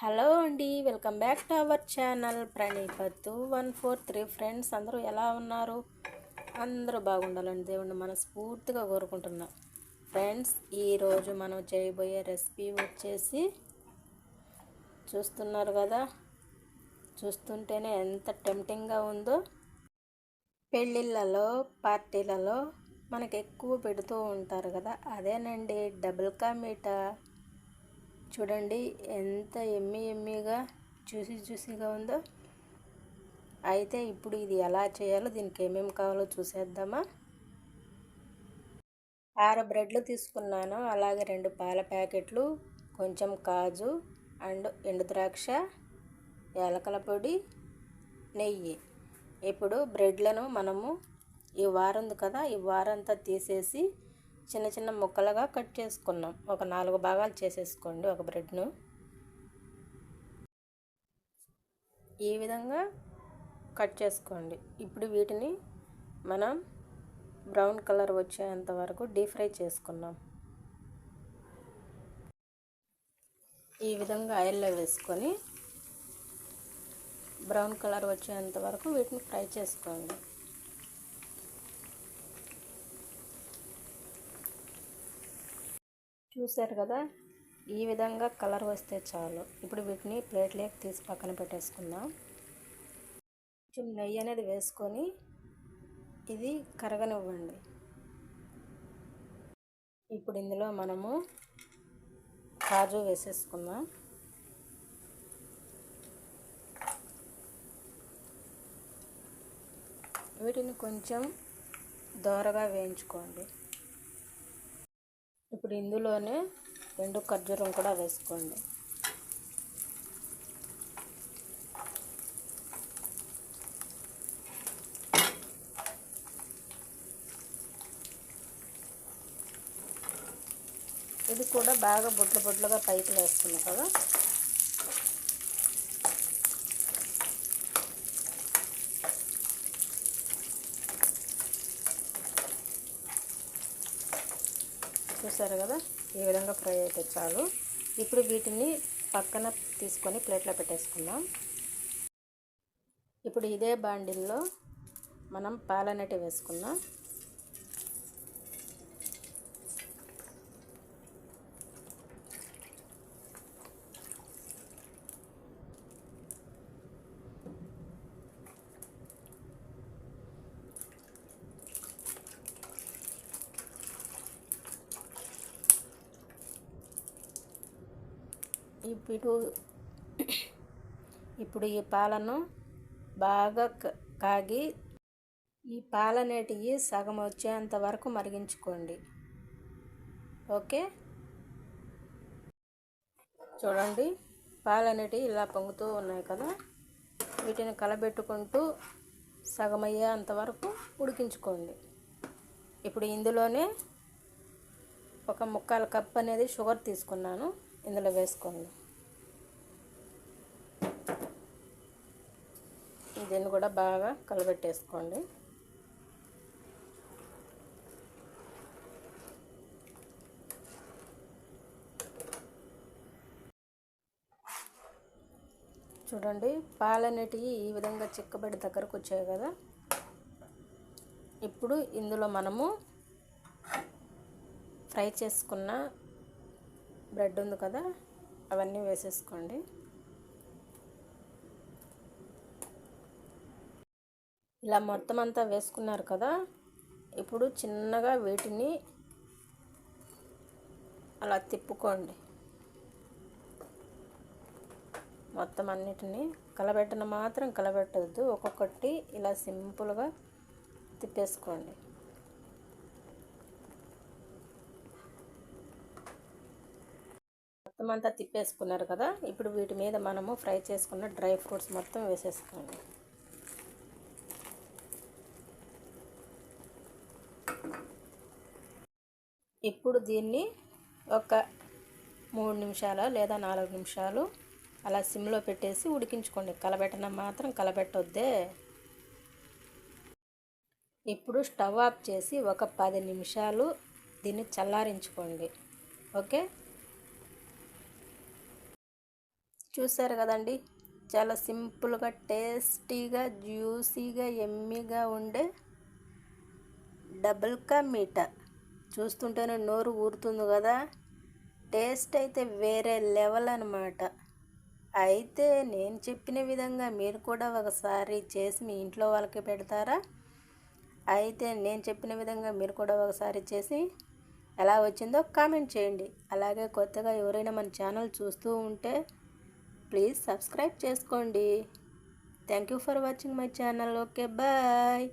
Hello అండి welcome back to our channel. ప్రణీపత్తు one four three friends అందరూ ఎలా ఉన్నారు? అందరూ బాగుండాలండి దేవుణ్ణి మనస్ఫూర్తిగా కోరుకుంటున్నా. ఫ్రెండ్స్ ఈరోజు మనం చేయబోయే రెసిపీ వచ్చేసి చూస్తున్నారు కదా? చూస్తుంటేనే ఎంత టెంప్టింగ్గా ఉందో. పెళ్ళిళ్ళలో పార్టీలలో మనకు ఎక్కువ పెడుతూ ఉంటారు కదా? అదేనండి డబుల్ కా మీటా? చూడండి ఎంత ఎమ్మి ఎమ్మిగా జ్యూసీ జ్యూసీగా ఉందో. అయితే ఇప్పుడు ఇది ఎలా చేయాలో దీనికి ఏమేమి కావాలో చూసేద్దామా? ఆరు బ్రెడ్లు తీసుకున్నాను. అలాగే రెండు పాల ప్యాకెట్లు కొంచెం కాజు అండ్ ఎండు ద్రాక్ష యాలకల పొడి నెయ్యి. ఇప్పుడు బ్రెడ్లను మనము ఈ వారం ఉంది కదా ఈ వారంతా తీసేసి చిన్న చిన్న ముక్కలుగా కట్ చేసుకున్నాం. ఒక నాలుగు భాగాలు చేసేసుకోండి ఒక బ్రెడ్ను. ఈ విధంగా కట్ చేసుకోండి. ఇప్పుడు వీటిని మనం బ్రౌన్ కలర్ వచ్చేంత వరకు డీప్ ఫ్రై చేసుకున్నాం. ఈ విధంగా ఆయిల్లో వేసుకొని బ్రౌన్ కలర్ వచ్చేంత వరకు వీటిని ఫ్రై చేసుకోండి. చూశారు కదా? ఈ విధంగా కలర్ వస్తే చాలు. ఇప్పుడు వీటిని ప్లేట్లోకి తీసి పక్కన పెట్టేసుకుందాం. కొంచెం నెయ్యి అనేది వేసుకొని ఇది కరగనివ్వండి. ఇప్పుడు ఇందులో మనము కాజు వేసేసుకుందాం. వీటిని కొంచెం దోరగా వేయించుకోండి. ఇప్పుడు ఇందులోనే రెండు ఖర్జూరం కూడా వేసుకోండి. ఇది కూడా బాగా బుడ్లు బుడ్లుగా పైకి వేస్తుంది కదా. చూసారు కదా? ఈ విధంగా ఫ్రై అయితే చాలు. ఇప్పుడు వీటిని పక్కన తీసుకొని ప్లేట్లో పెట్టేసుకుందాం. ఇప్పుడు ఇదే బాండిల్లో మనం పాలనటి వేసుకుందాం. ఇప్పుడు ఇప్పుడు ఈ పాలను బాగా కాగి ఈ పాలనేటివి సగం వచ్చేంత వరకు మరిగించుకోండి. ఓకే? చూడండి పాలనేటివి ఇలా పొంగుతూ ఉన్నాయి కదా? వీటిని కలబెట్టుకుంటూ సగం అయ్యేంత వరకు ఉడికించుకోండి. ఇప్పుడు ఇందులోనే ఒక ముక్కాల కప్ అనేది షుగర్ తీసుకున్నాను. ఇందులో వేసుకోండి. దీన్ని కూడా బాగా కలబెట్టేసుకోండి. చూడండి పాలనేటివి ఈ విధంగా చిక్కబడి దగ్గరకు వచ్చాయి కదా. ఇప్పుడు ఇందులో మనము ఫ్రై చేసుకున్న బ్రెడ్ ఉంది కదా అవన్నీ వేసేసుకోండి. ఇలా మొత్తం అంతా వేసుకున్నారు కదా ఇప్పుడు చిన్నగా వీటిని అలా తిప్పుకోండి. మొత్తం అన్నిటిని కలబెట్టన మాత్రం కలబెట్టద్దు ఒక్కొక్కటి ఇలా సింపుల్గా తిప్పేసుకోండి. మొత్తం అంతా తిప్పేసుకున్నారు కదా ఇప్పుడు వీటి మీద మనము ఫ్రై చేసుకున్న డ్రై ఫ్రూట్స్ మొత్తం వేసేసుకోండి. ఇప్పుడు దీన్ని ఒక మూడు నిమిషాలు లేదా నాలుగు నిమిషాలు అలా సిమ్లో పెట్టేసి ఉడికించుకోండి. కలబెట్టడం మాత్రం కలబెట్టొద్దే. ఇప్పుడు స్టవ్ ఆఫ్ చేసి ఒక పది నిమిషాలు దీన్ని చల్లారించుకోండి. ఓకే? చూసారు కదండి? చాలా సింపుల్గా టేస్టీగా జ్యూసీగా ఎమ్మీగా ఉండే డబుల్ కా మీటర్. చూస్తుంటేనే నోరు ఊరుతుంది కదా. టేస్ట్ అయితే వేరే లెవెల్ అనమాట అయితే నేను చెప్పిన విధంగా మీరు కూడా ఒకసారి చేసి మీ ఇంట్లో వాళ్ళకి పెడతారా? అయితే నేను చెప్పిన విధంగా మీరు కూడా ఒకసారి చేసి ఎలా వచ్చిందో కామెంట్ చేయండి. అలాగే కొత్తగా ఎవరైనా మన ఛానల్ చూస్తూ ఉంటే ప్లీజ్ సబ్స్క్రైబ్ చేసుకోండి. Thank you for watching my channel. Okay bye.